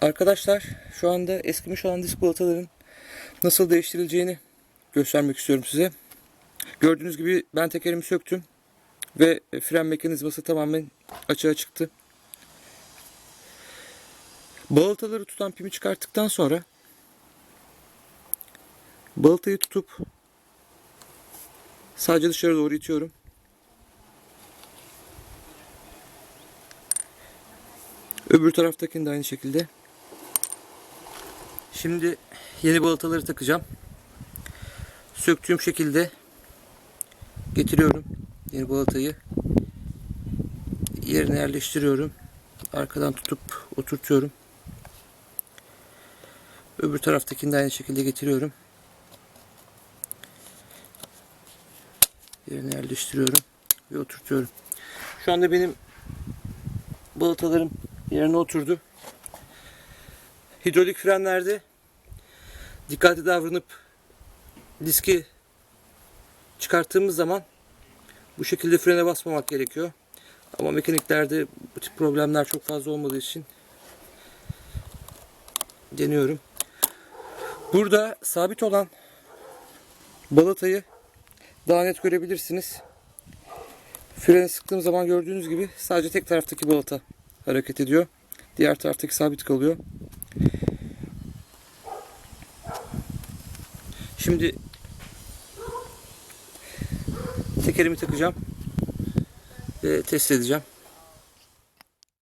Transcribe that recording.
Arkadaşlar şu anda eskimiş olan disk balataların nasıl değiştirileceğini göstermek istiyorum size. Gördüğünüz gibi ben tekerimi söktüm ve fren mekanizması tamamen açığa çıktı. Balataları tutan pimi çıkarttıktan sonra balatayı tutup sadece dışarı doğru itiyorum. Öbür taraftakini de aynı şekilde. Şimdi yeni balataları takacağım. Söktüğüm şekilde getiriyorum yeni balatayı. Yerine yerleştiriyorum. Arkadan tutup oturtuyorum. Öbür taraftakini de aynı şekilde getiriyorum. Yerine yerleştiriyorum ve oturtuyorum. Şu anda benim balatalarım yerine oturdu. Hidrolik frenlerde dikkatli davranıp diski çıkarttığımız zaman bu şekilde frene basmamak gerekiyor. Ama mekaniklerde bu tip problemler çok fazla olmadığı için deniyorum. Burada sabit olan balatayı daha net görebilirsiniz. Freni sıktığım zaman gördüğünüz gibi sadece tek taraftaki balata hareket ediyor. Diğer taraftaki sabit kalıyor. Şimdi tekerimi takacağım ve test edeceğim.